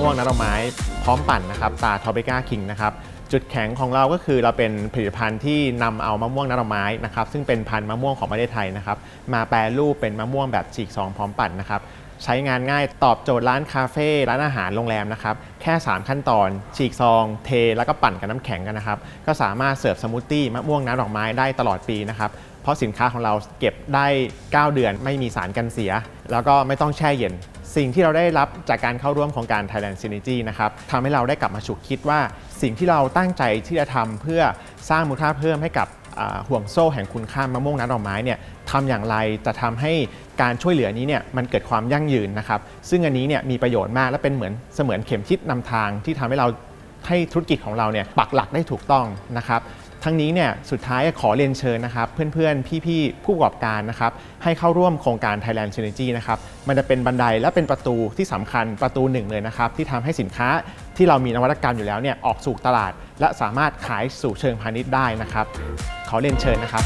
ม่วงน้ำดอกไม้พร้อมปั่นนะครับตาทอเบกาคิงนะครับจุดแข็งของเราก็คือเราเป็นผลิตภัณฑ์ที่นำเอามะม่วงน้ำดอกไม้นะครับซึ่งเป็นพันธุ์มะม่วงของประเทศไทยนะครับมาแปรรูปเป็นมะม่วงแบบฉีกซองพร้อมปั่นนะครับใช้งานง่ายตอบโจทย์ร้านคาเฟ่ร้านอาหารโรงแรมนะครับแค่ 3 ขั้นตอน ฉีกซอง เทแล้วก็ปั่นกับน้ำแข็งกันนะครับก็สามารถเสิร์ฟสมูทตี้มะม่วงน้ำดอกไม้ได้ตลอดปีนะครับ เพราะสินค้าของเราเก็บได้ 9 เดือนไม่มีสารกันเสีย แล้วก็ไม่ต้องแช่เย็น สิ่งที่เราได้รับจากการเข้าร่วมโครงการ Thailand Synergy นะครับทำให้เราได้กลับมาฉุกคิดว่า สิ่งที่เราตั้งใจที่จะทำเพื่อสร้างมูลค่าเพิ่มให้กับห่วงโซ่แห่งคุณค่ามะม่วงน้ำดอกไม้เนี่ยทำอย่างไรจะทำให้การช่วยเหลือนี้เนี่ยมันเกิดความยั่งยืนนะครับซึ่งอันนี้เนี่ยมีประโยชน์มากและเป็นเหมือนเสมือนเข็มทิศนำทางที่ทำให้เราให้ธุรกิจของเราเนี่ยปักหลักได้ถูกต้องนะครับ ทั้งนี้เนี่ยสุดท้ายขอเรียนเชิญนะครับ เพื่อนๆ พี่ๆ ผู้ประกอบการนะครับให้เข้าร่วมโครงการ Thailand Synergy นะครับมันจะเป็นบันไดและเป็นประตูที่สำคัญประตูหนึ่งเลยนะครับที่ทำให้สินค้าที่เรามีนวัตกรรมอยู่แล้วเนี่ยออกสู่ตลาด และสามารถขายสู่เชิงพาณิชย์ได้นะครับ ขอเรียนเชิญนะครับ